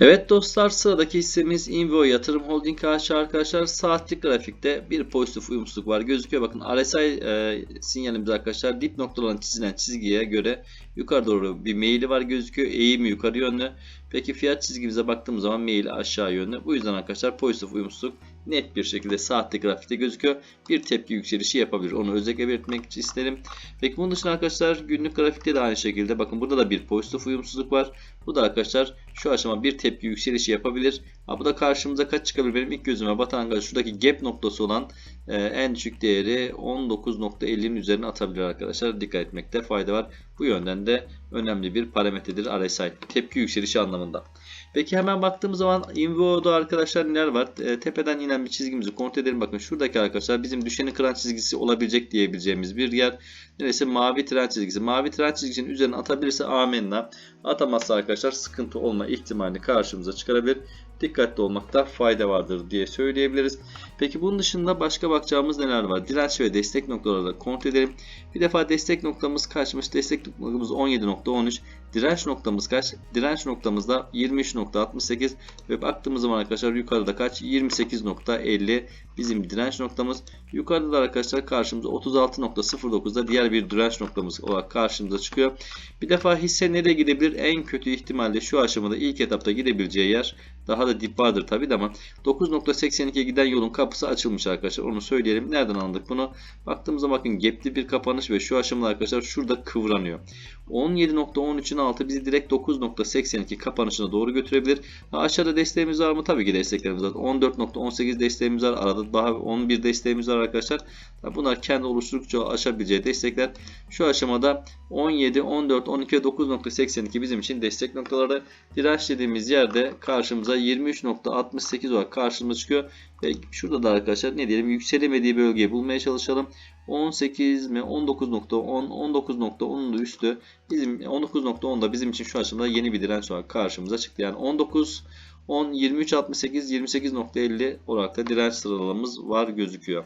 Evet dostlar sıradaki hissemiz Invo Yatırım Holding AŞ arkadaşlar saatlik grafikte bir pozitif uyumsuzluk var gözüküyor. Bakın RSI e, sinyalimiz arkadaşlar dip noktalarına çizilen çizgiye göre yukarı doğru bir meyili var gözüküyor. Eğimi yukarı yönlü. Peki fiyat çizgimize baktığımız zaman meyil aşağı yönlü. Bu yüzden arkadaşlar pozitif uyumsuzluk net bir şekilde saatlik grafikte gözüküyor. Bir tepki yükselişi yapabilir. Onu özellikle belirtmek isterim. Peki bunun dışında arkadaşlar günlük grafikte de aynı şekilde bakın burada da bir pozitif uyumsuzluk var. Bu da arkadaşlar şu aşama bir tepki yükselişi yapabilir. Ha, bu da karşımıza kaç çıkabilir? Benim ilk gözüme batan arkadaşlar şuradaki gap noktası olan e, en düşük değeri 19.50'nin üzerine atabilir arkadaşlar. Dikkat etmekte fayda var. Bu yönden de önemli bir parametredir RSI. Tepki yükselişi anlamında. Peki hemen baktığımız zaman Invo'da arkadaşlar neler var? E, tepeden inen bir çizgimizi kontrol edelim. Bakın şuradaki arkadaşlar bizim düşeni kıran çizgisi olabilecek diyebileceğimiz bir yer. Neresi? Mavi tren çizgisi. Mavi tren çizgisinin üzerine atabilirse amenna. Atamazsa arkadaşlar sıkıntı olma ihtimali karşımıza çıkarabilir. Dikkatli olmakta fayda vardır diye söyleyebiliriz. Peki bunun dışında başka bakacağımız neler var? Direnç ve destek noktaları da kontrol edelim. Bir defa destek noktamız kaçmış? Destek noktamız 17.13. Direnç noktamız kaç? Direnç noktamızda 23.68 ve baktığımız zaman arkadaşlar yukarıda kaç? 28.50 bizim direnç noktamız. Yukarıda da arkadaşlar karşımıza 36.09'da diğer bir direnç noktamız olarak karşımıza çıkıyor. Bir defa hisse nereye gidebilir? En kötü ihtimalle şu aşamada ilk etapta gidebileceği yer daha da dip vardır tabi de ama 9.82'ye giden yolun kapısı açılmış arkadaşlar. Onu söyleyelim. Nereden anladık bunu? Baktığımızda bakın gapli bir kapanış ve şu aşamada arkadaşlar şurada kıvranıyor. 17.13'ün altı bizi direkt 9.82 kapanışına doğru götürebilir. Ha, aşağıda desteğimiz var mı? Tabii ki desteklerimiz var. 14.18 desteğimiz var. Arada daha 11 desteğimiz var arkadaşlar. Bunlar kendi oluşturdukça aşabileceği destekler. Şu aşamada 17, 14, 12 9.82 bizim için destek noktaları. Direnç dediğimiz yerde karşımıza 23.68 olarak karşımıza çıkıyor. Ve şurada da arkadaşlar ne diyelim yükselemediği bölgeyi bulmaya çalışalım. 18 mi 19.10 19.10'un da üstü bizim 19.10 da bizim için şu aşamada yeni bir direnç olarak karşımıza çıktı. Yani 19 10 23 68 28.50 olarak da direnç sıralamamız var gözüküyor.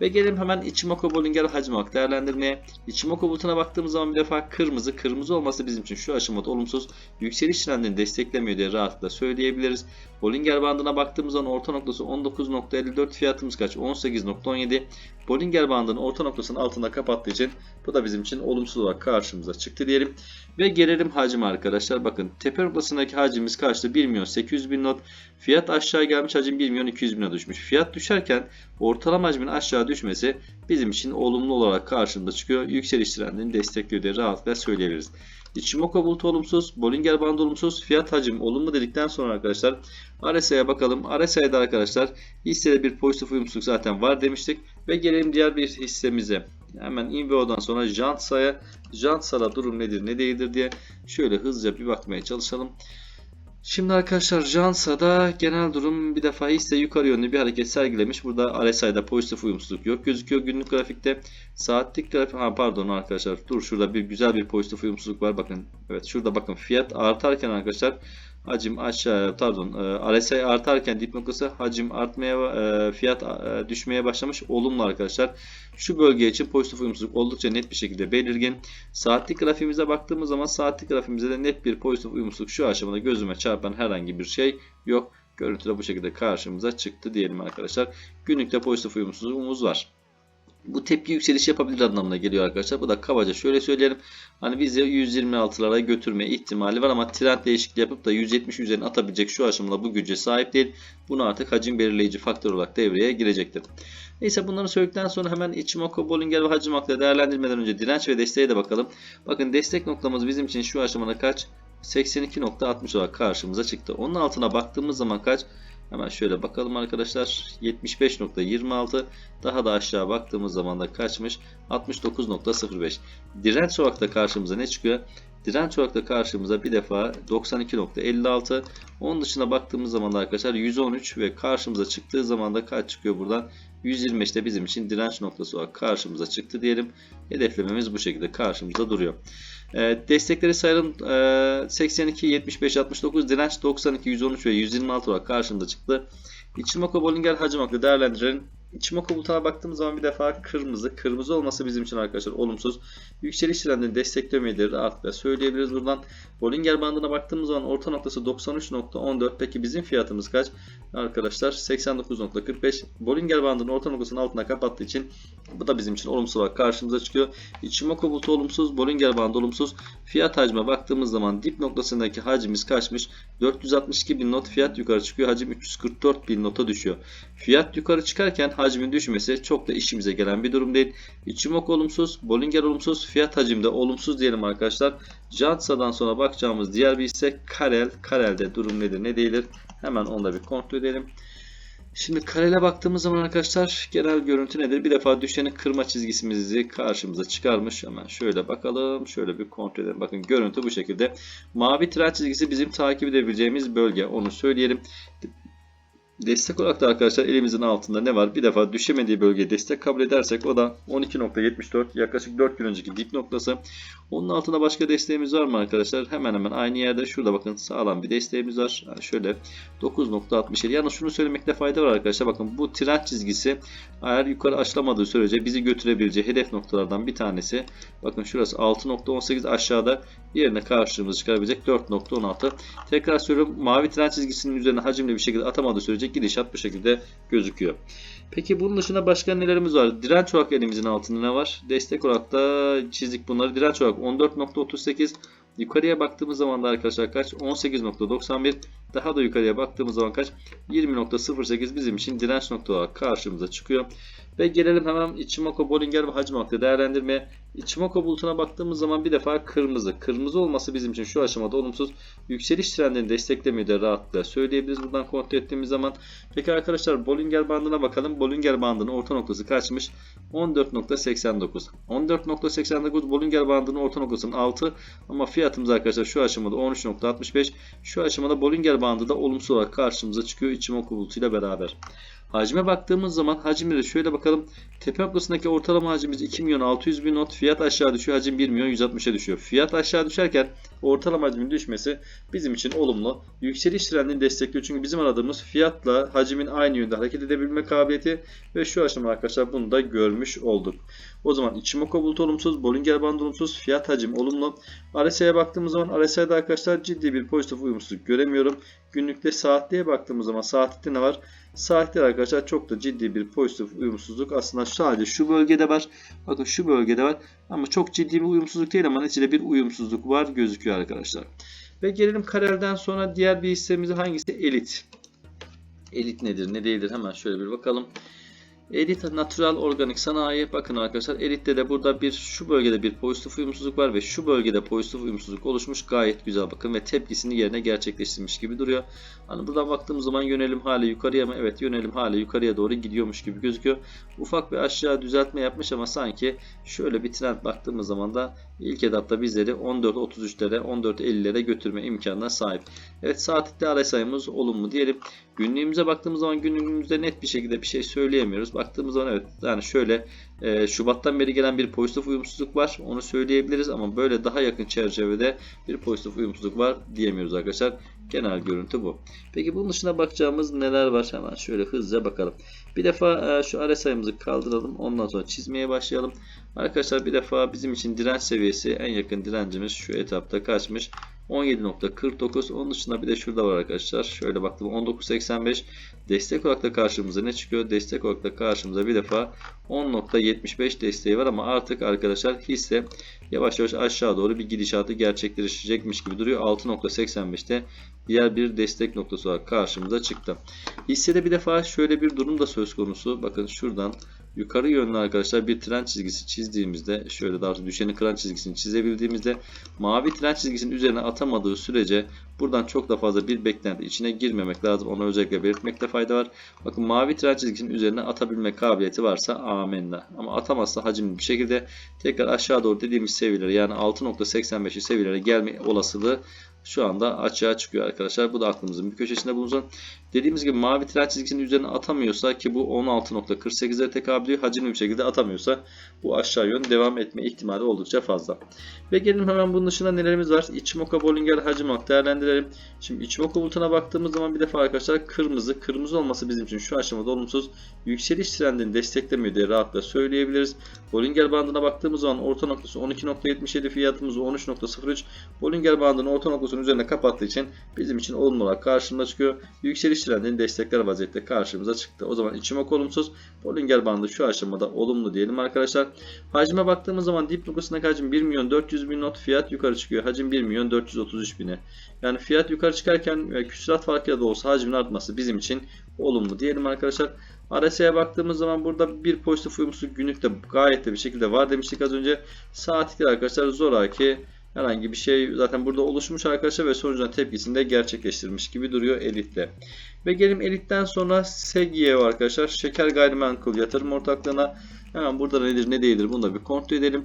Ve gelelim hemen Ichimoku Bollinger hacim olarak değerlendirmeye. Ichimoku bulutuna baktığımız zaman bir defa kırmızı. Kırmızı olması bizim için şu aşamada olumsuz. Yükseliş trendini desteklemiyor diye rahatlıkla söyleyebiliriz. Bollinger bandına baktığımız zaman orta noktası 19.54 fiyatımız kaç? 18.17. Bollinger bandının orta noktasının altında kapattığı için bu da bizim için olumsuz olarak karşımıza çıktı diyelim. Ve gelelim hacim arkadaşlar. Bakın tepe noktasındaki hacimimiz kaçtı? 1 milyon 800 bin not. Fiyat aşağı gelmiş hacim 1 milyon 200 bine düşmüş. Fiyat düşerken ortalama hacmin aşağı düşmesi bizim için olumlu olarak karşımıza çıkıyor. Yükseliş trendini destekliyor diye rahatlıkla söyleyebiliriz. Ichimoku bulutu olumsuz, Bollinger bandı olumsuz, fiyat hacim olumlu dedikten sonra arkadaşlar RSI'ye bakalım. RSI'de arkadaşlar hissede bir pozitif uyumsuzluk zaten var demiştik. Ve gelelim diğer bir hissemize. Hemen Invo'dan sonra Jantsa'ya. Jantsa'da durum nedir ne değildir diye şöyle hızlıca bir bakmaya çalışalım. Şimdi arkadaşlar Jansa'da genel durum bir defa hisse yukarı yönlü bir hareket sergilemiş. Burada RSI'da pozitif uyumsuzluk yok gözüküyor günlük grafikte. Saatlik grafik ha pardon arkadaşlar dur şurada bir güzel bir pozitif uyumsuzluk var bakın. Evet şurada bakın fiyat artarken arkadaşlar hacim aşağı pardon e, RSI artarken dip noktası hacim artmaya e, fiyat e, düşmeye başlamış olumlu arkadaşlar. Şu bölge için pozitif uyumsuzluk oldukça net bir şekilde belirgin. Saatlik grafiğimize baktığımız zaman saatlik grafiğimizde de net bir pozitif uyumsuzluk şu aşamada gözüme çarpan herhangi bir şey yok. Görüntüde bu şekilde karşımıza çıktı diyelim arkadaşlar. Günlükte pozitif uyumsuzluğumuz var. Bu tepki yükselişi yapabilir anlamına geliyor arkadaşlar. Bu da kabaca şöyle söyleyelim. Hani bizi 126'lara götürme ihtimali var ama trend değişikliği yapıp da 170 üzerine atabilecek şu aşamada bu güce sahip değil. Bunu artık hacim belirleyici faktör olarak devreye girecektir. Neyse bunları söyledikten sonra hemen Ichimoku, Bollinger ve hacim hakları değerlendirmeden önce direnç ve desteğe de bakalım. Bakın destek noktamız bizim için şu aşamada kaç? 82.60 olarak karşımıza çıktı. Onun altına baktığımız zaman kaç? Hemen şöyle bakalım arkadaşlar. 75.26 daha da aşağı baktığımız zaman da kaçmış? 69.05. Direnç olarak karşımıza ne çıkıyor? Direnç olarak karşımıza bir defa 92.56. Onun dışına baktığımız zaman da arkadaşlar 113 ve karşımıza çıktığı zaman da kaç çıkıyor buradan? 125 de bizim için direnç noktası olarak karşımıza çıktı diyelim. Hedeflememiz bu şekilde karşımıza duruyor. E, destekleri sayalım. E, 82, 75, 69, direnç 92, 113 ve 126 olarak karşımıza çıktı. Ichimoku Bollinger hacim haklı değerlendirelim. Ichimoku bulutuna baktığımız zaman bir defa kırmızı. Kırmızı olması bizim için arkadaşlar olumsuz. Yükseliş trendini desteklemeyedir rahatlıkla söyleyebiliriz buradan. Bollinger bandına baktığımız zaman orta noktası 93.14. Peki bizim fiyatımız kaç? Arkadaşlar 89.45. Bollinger bandının orta noktasının altına kapattığı için bu da bizim için olumsuz olarak karşımıza çıkıyor. Ichimoku bulutu olumsuz, Bollinger bandı olumsuz. Fiyat hacme baktığımız zaman dip noktasındaki hacmimiz kaçmış? 462 bin not fiyat yukarı çıkıyor. Hacim 344 bin nota düşüyor. Fiyat yukarı çıkarken hacmin düşmesi çok da işimize gelen bir durum değil. Ichimoku olumsuz, Bollinger olumsuz, fiyat hacimde olumsuz diyelim arkadaşlar. Jansa'dan sonra bakacağımız diğer bir ise Karel. Karel'de durum nedir ne değildir? Hemen onu da bir kontrol edelim. Şimdi karele baktığımız zaman arkadaşlar genel görüntü nedir? Bir defa düşeni kırma çizgisimizi karşımıza çıkarmış. Hemen şöyle bakalım. Şöyle bir kontrol edelim. Bakın görüntü bu şekilde. Mavi tren çizgisi bizim takip edebileceğimiz bölge. Onu söyleyelim. Destek olarak da arkadaşlar elimizin altında ne var? Bir defa düşemediği bölgeye destek kabul edersek o da 12.74 yaklaşık 4 gün önceki dip noktası. Onun altında başka desteğimiz var mı arkadaşlar? Hemen hemen aynı yerde şurada bakın sağlam bir desteğimiz var. Şöyle 9.67. Yalnız şunu söylemekte fayda var arkadaşlar. Bakın bu trend çizgisi eğer yukarı aşılamadığı sürece bizi götürebileceği hedef noktalardan bir tanesi. Bakın şurası 6.18 aşağıda yerine karşımıza çıkarabilecek 4.16. Tekrar söylüyorum mavi trend çizgisinin üzerine hacimli bir şekilde atamadığı sürece gidişat bu şekilde gözüküyor. Peki bunun dışında başka nelerimiz var? Direnç olarak elimizin altında ne var? Destek olarak da çizdik bunları. Direnç olarak 14.38 Yukarıya baktığımız zaman da arkadaşlar kaç? 18.91 daha da yukarıya baktığımız zaman kaç? 20.08 bizim için direnç nokta olarak karşımıza çıkıyor. Ve gelelim hemen Ichimoku, Bollinger ve olarak değerlendirmeye. Ichimoku bulutuna baktığımız zaman bir defa kırmızı. Kırmızı olması bizim için şu aşamada olumsuz. Yükseliş trendini desteklemiyor da rahatlıkla söyleyebiliriz buradan kontrol ettiğimiz zaman. Peki arkadaşlar Bollinger bandına bakalım. Bollinger bandının orta noktası kaçmış? 14.89. 14.89 Bollinger bandının orta noktasının altı ama fiyatımız arkadaşlar şu aşamada 13.65. Şu aşamada Bollinger bandı da olumsuz olarak karşımıza çıkıyor Ichimoku bulutuyla beraber. Hacme baktığımız zaman hacimleri şöyle bakalım. Tepe noktasındaki ortalama hacimimiz 2 milyon 600 bin not. Fiyat aşağı düşüyor. Hacim 1 milyon 160'a düşüyor. Fiyat aşağı düşerken ortalama hacmin düşmesi bizim için olumlu. Yükseliş trendini destekliyor. Çünkü bizim aradığımız fiyatla hacimin aynı yönde hareket edebilme kabiliyeti ve şu aşama arkadaşlar bunu da görmüş olduk. O zaman Ichimoku bulut olumsuz, Bollinger bandı olumsuz, fiyat hacim olumlu. RSI'ye baktığımız zaman RSI'de arkadaşlar ciddi bir pozitif uyumsuzluk göremiyorum. Günlükte saatliğe baktığımız zaman saatlikte ne var? Saatler arkadaşlar çok da ciddi bir pozitif uyumsuzluk. Aslında sadece şu bölgede var. Bakın şu bölgede var. Ama çok ciddi bir uyumsuzluk değil ama neticede bir uyumsuzluk var gözüküyor arkadaşlar. Ve gelelim karelden sonra diğer bir hissemiz hangisi? Elit. Elit nedir ne değildir hemen şöyle bir bakalım. Elit Natural Organik Sanayi. Bakın arkadaşlar Elit'te de burada bir şu bölgede bir pozitif uyumsuzluk var ve şu bölgede pozitif uyumsuzluk oluşmuş. Gayet güzel bakın ve tepkisini yerine gerçekleştirmiş gibi duruyor. Hani buradan baktığımız zaman yönelim hala yukarıya mı? Evet yönelim hala yukarıya doğru gidiyormuş gibi gözüküyor. Ufak bir aşağı düzeltme yapmış ama sanki şöyle bir trend baktığımız zaman da ilk etapta bizleri 14.33'lere 14.50'lere götürme imkanına sahip. Evet saatlikte RSI'miz olumlu diyelim. Günlüğümüze baktığımız zaman günlüğümüzde net bir şekilde bir şey söyleyemiyoruz. Baktığımız zaman evet yani şöyle e, Şubat'tan beri gelen bir pozitif uyumsuzluk var. Onu söyleyebiliriz ama böyle daha yakın çerçevede bir pozitif uyumsuzluk var diyemiyoruz arkadaşlar. Genel görüntü bu. Peki bunun dışında bakacağımız neler var? Hemen şöyle hızlıca bakalım. Bir defa e, şu RSI'mızı kaldıralım. Ondan sonra çizmeye başlayalım. Arkadaşlar bir defa bizim için direnç seviyesi en yakın direncimiz şu etapta kaçmış? 17.49 onun dışında bir de şurada var arkadaşlar. Şöyle baktım 19.85 destek olarak da karşımıza ne çıkıyor? Destek olarak da karşımıza bir defa 10.75 desteği var ama artık arkadaşlar hisse yavaş yavaş aşağı doğru bir gidişatı gerçekleşecekmiş gibi duruyor. 6.85'te diğer bir destek noktası olarak karşımıza çıktı. Hissede bir defa şöyle bir durum da söz konusu. Bakın şuradan yukarı yönlü arkadaşlar bir trend çizgisi çizdiğimizde şöyle daha doğrusu düşeni kıran çizgisini çizebildiğimizde mavi trend çizgisinin üzerine atamadığı sürece buradan çok da fazla bir beklenti içine girmemek lazım. Onu özellikle belirtmekte fayda var. Bakın mavi trend çizgisinin üzerine atabilme kabiliyeti varsa amenna. Ama atamazsa hacimli bir şekilde tekrar aşağı doğru dediğimiz seviyelere yani 6.85'i seviyelere gelme olasılığı şu anda açığa çıkıyor arkadaşlar. Bu da aklımızın bir köşesinde bulunsun. Dediğimiz gibi mavi tren çizgisinin üzerine atamıyorsa ki bu 16.48'e tekabül ediyor. Hacimli bir şekilde atamıyorsa bu aşağı yön devam etme ihtimali oldukça fazla. Ve gelelim hemen bunun dışında nelerimiz var? Ichimoku Bollinger hacim olarak değerlendirelim. Şimdi Ichimoku bulutuna baktığımız zaman bir defa arkadaşlar kırmızı. Kırmızı olması bizim için şu aşamada olumsuz. Yükseliş trendini desteklemiyor diye rahatla söyleyebiliriz. Bollinger bandına baktığımız zaman orta noktası 12.77 fiyatımız 13.03. Bollinger bandının orta noktasının üzerine kapattığı için bizim için olumlu olarak karşımıza çıkıyor. Yükseliş trendini destekler vaziyette karşımıza çıktı. O zaman Ichimoku olumsuz. Bollinger bandı şu aşamada olumlu diyelim arkadaşlar. Hacime baktığımız zaman dip noktasındaki hacim 1 milyon 400 bin not fiyat yukarı çıkıyor. Hacim 1 milyon 433 bine. Yani fiyat yukarı çıkarken e, küsurat farkıyla da olsa hacmin artması bizim için olumlu diyelim arkadaşlar. RSI'ye baktığımız zaman burada bir pozitif uyumsuzluk günlükte gayet de bir şekilde var demiştik az önce. Saatlikler arkadaşlar zoraki herhangi bir şey zaten burada oluşmuş arkadaşlar ve sonucunda tepkisini de gerçekleştirmiş gibi duruyor elitle. Ve gelelim elitten sonra SEGİ'ye arkadaşlar. Şeker gayrimenkul yatırım ortaklığına hemen burada nedir ne değildir bunu da bir kontrol edelim.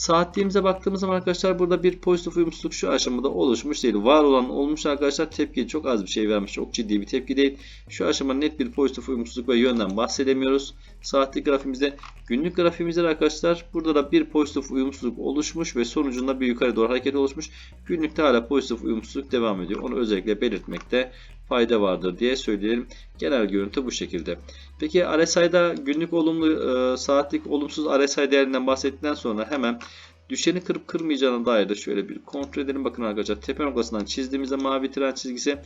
Saatliğimize baktığımız zaman arkadaşlar burada bir pozitif uyumsuzluk şu aşamada oluşmuş değil. Var olan olmuş arkadaşlar tepki çok az bir şey vermiş. Çok ciddi bir tepki değil. Şu aşama net bir pozitif uyumsuzluk ve yönden bahsedemiyoruz. Saatlik grafimizde günlük grafimizde arkadaşlar burada da bir pozitif uyumsuzluk oluşmuş ve sonucunda bir yukarı doğru hareket oluşmuş. Günlükte hala pozitif uyumsuzluk devam ediyor. Onu özellikle belirtmekte fayda vardır diye söyleyelim. Genel görüntü bu şekilde. Peki RSI'da günlük olumlu e, saatlik olumsuz RSI değerinden bahsettikten sonra hemen düşeni kırıp kırmayacağına dair de şöyle bir kontrol edelim. Bakın arkadaşlar tepe noktasından çizdiğimizde mavi tren çizgisi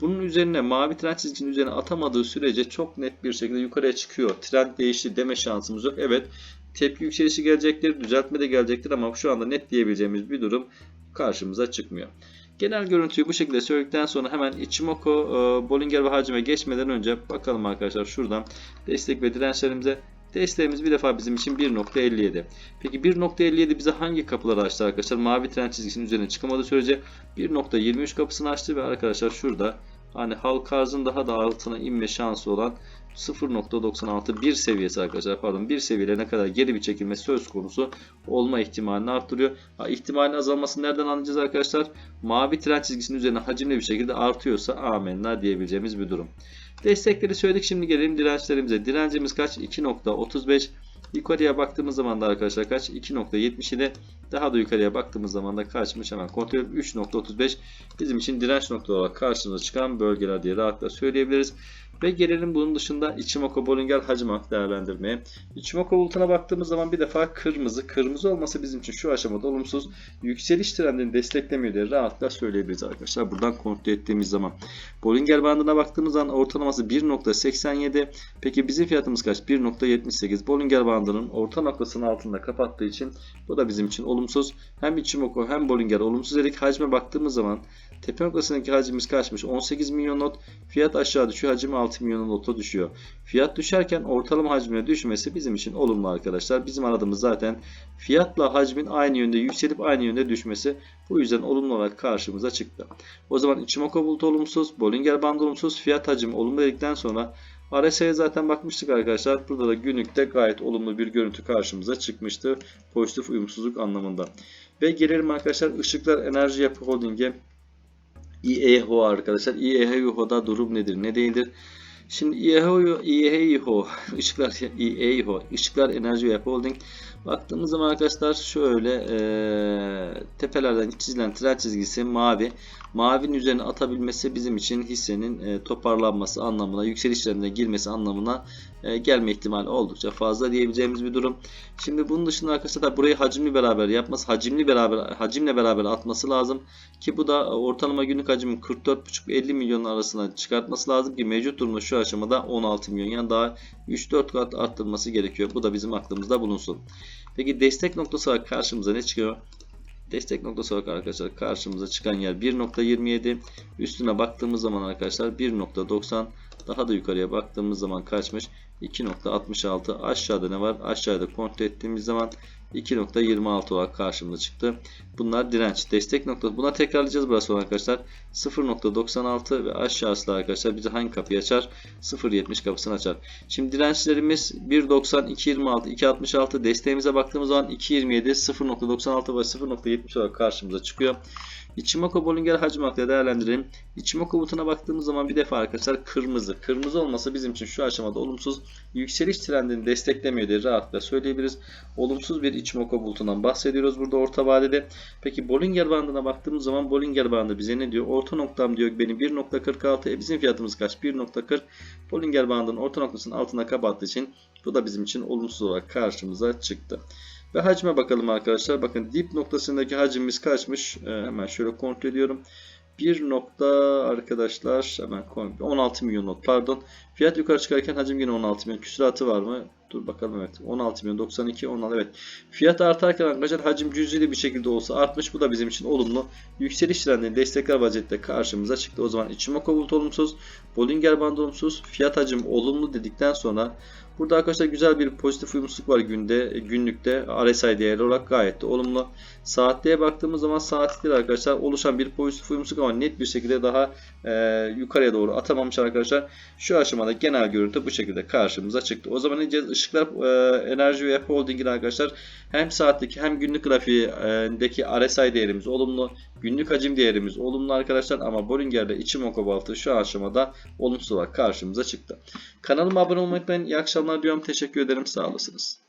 bunun üzerine mavi tren çizgisinin üzerine atamadığı sürece çok net bir şekilde yukarıya çıkıyor. Trend değişti deme şansımız yok. Evet tepki yükselişi gelecektir, düzeltme de gelecektir ama şu anda net diyebileceğimiz bir durum karşımıza çıkmıyor. Genel görüntüyü bu şekilde söyledikten sonra hemen Ichimoku, e, Bollinger ve hacime geçmeden önce bakalım arkadaşlar şuradan destek ve dirençlerimize. Desteğimiz bir defa bizim için 1.57. Peki 1.57 bize hangi kapıları açtı arkadaşlar? Mavi tren çizgisinin üzerine çıkamadığı sürece 1.23 kapısını açtı ve arkadaşlar şurada hani halk arzın daha da altına inme şansı olan 0.96 bir seviyesi arkadaşlar pardon bir seviyelerine kadar geri bir çekilme söz konusu olma ihtimalini arttırıyor. Ha, ihtimalin azalmasını nereden anlayacağız arkadaşlar? Mavi tren çizgisinin üzerine hacimli bir şekilde artıyorsa amenna diyebileceğimiz bir durum. Destekleri söyledik şimdi gelelim dirençlerimize. Direncimiz kaç? 2.35 Yukarıya baktığımız zaman da arkadaşlar kaç? 2.77 daha da yukarıya baktığımız zaman da kaçmış hemen kontrol edelim. 3.35 bizim için direnç nokta olarak karşımıza çıkan bölgeler diye rahatla söyleyebiliriz. Ve gelelim bunun dışında Ichimoku Bollinger hacim olarak değerlendirmeye. Ichimoku bulutuna baktığımız zaman bir defa kırmızı. Kırmızı olması bizim için şu aşamada olumsuz. Yükseliş trendini desteklemiyor diye rahatla söyleyebiliriz arkadaşlar. Buradan kontrol ettiğimiz zaman. Bollinger bandına baktığımız zaman ortalaması 1.87. Peki bizim fiyatımız kaç? 1.78. Bollinger bandının orta noktasının altında kapattığı için bu da bizim için olumsuz. Hem Ichimoku hem Bollinger olumsuz dedik. Hacme baktığımız zaman tepe noktasındaki hacimimiz kaçmış? 18 milyon not. Fiyat aşağı düşüyor. Hacim 6 milyon nota düşüyor. Fiyat düşerken ortalama hacmine düşmesi bizim için olumlu arkadaşlar. Bizim aradığımız zaten fiyatla hacmin aynı yönde yükselip aynı yönde düşmesi. Bu yüzden olumlu olarak karşımıza çıktı. O zaman Ichimoku bulut olumsuz, Bollinger Band olumsuz, fiyat hacim olumlu dedikten sonra RSI'ye zaten bakmıştık arkadaşlar. Burada da günlükte gayet olumlu bir görüntü karşımıza çıkmıştı. Pozitif uyumsuzluk anlamında. Ve gelelim arkadaşlar Işıklar Enerji Yapı Holding'e İEHO arkadaşlar. İEHO'da durum nedir ne değildir? Şimdi İEHO, İEHO, Işıklar, İEHO, Işıklar Enerji Yapı Holding Baktığımız zaman arkadaşlar şöyle e, tepelerden çizilen tren çizgisi mavi. Mavinin üzerine atabilmesi bizim için hissenin e, toparlanması anlamına, yükselişlerine girmesi anlamına gelme ihtimali oldukça fazla diyebileceğimiz bir durum. Şimdi bunun dışında arkadaşlar da burayı hacimli beraber yapması, hacimli beraber hacimle beraber atması lazım ki bu da ortalama günlük hacmin 44,5-50 milyon arasına çıkartması lazım ki mevcut durumda şu aşamada 16 milyon yani daha 3-4 kat arttırması gerekiyor. Bu da bizim aklımızda bulunsun. Peki destek noktası karşımıza ne çıkıyor? Destek noktası olarak arkadaşlar karşımıza çıkan yer 1.27. Üstüne baktığımız zaman arkadaşlar 1.90 daha da yukarıya baktığımız zaman kaçmış? 2.66 aşağıda ne var? Aşağıda kontrol ettiğimiz zaman 2.26 olarak karşımıza çıktı. Bunlar direnç. Destek noktası. Buna tekrarlayacağız burası arkadaşlar. 0.96 ve aşağısı da arkadaşlar bize hangi kapıyı açar? 0.70 kapısını açar. Şimdi dirençlerimiz 1.90, 2.26, 2.66. Desteğimize baktığımız zaman 2.27, 0.96 ve 0.70 olarak karşımıza çıkıyor. Ichimoku Bollinger hacim olarak değerlendirelim. Ichimoku butuna baktığımız zaman bir defa arkadaşlar kırmızı. Kırmızı olması bizim için şu aşamada olumsuz. Yükseliş trendini desteklemiyor diye rahatlıkla söyleyebiliriz. Olumsuz bir Ichimoku bulutundan bahsediyoruz burada orta vadede. Peki Bollinger bandına baktığımız zaman Bollinger bandı bize ne diyor? Orta noktam diyor benim 1.46. E bizim fiyatımız kaç? 1.40. Bollinger bandının orta noktasının altına kapattığı için bu da bizim için olumsuz olarak karşımıza çıktı. Ve hacme bakalım arkadaşlar. Bakın dip noktasındaki hacmimiz kaçmış? Ee, hemen şöyle kontrol ediyorum. 1 nokta arkadaşlar hemen kontrol 16 milyon not pardon. Fiyat yukarı çıkarken hacim yine 16 milyon. Küsuratı var mı? Dur bakalım evet. 16 milyon 92 16 evet. Fiyat artarken arkadaşlar hacim cüzeli bir şekilde olsa artmış. Bu da bizim için olumlu. Yükseliş trendini destekler vaziyette karşımıza çıktı. O zaman Ichimoku bulut olumsuz. Bollinger bandı olumsuz. Fiyat hacim olumlu dedikten sonra Burada arkadaşlar güzel bir pozitif uyumsuzluk var günde, günlükte RSI değeri olarak gayet de olumlu. Saatliğe baktığımız zaman saatlikte arkadaşlar oluşan bir pozitif uyumsuzluk ama net bir şekilde daha e, yukarıya doğru atamamış arkadaşlar. Şu aşamada genel görüntü bu şekilde karşımıza çıktı. O zaman ne diyeceğiz? Işıklar e, Enerji ve Holding'in arkadaşlar hem saatlik hem günlük grafiğindeki RSI değerimiz olumlu. Günlük hacim değerimiz olumlu arkadaşlar ama Bollinger ile Ichimoku Baltı şu aşamada olumsuz olarak karşımıza çıktı. Kanalıma abone olmayı unutmayın. İyi akşamlar diyorum. Teşekkür ederim. Sağ olasınız.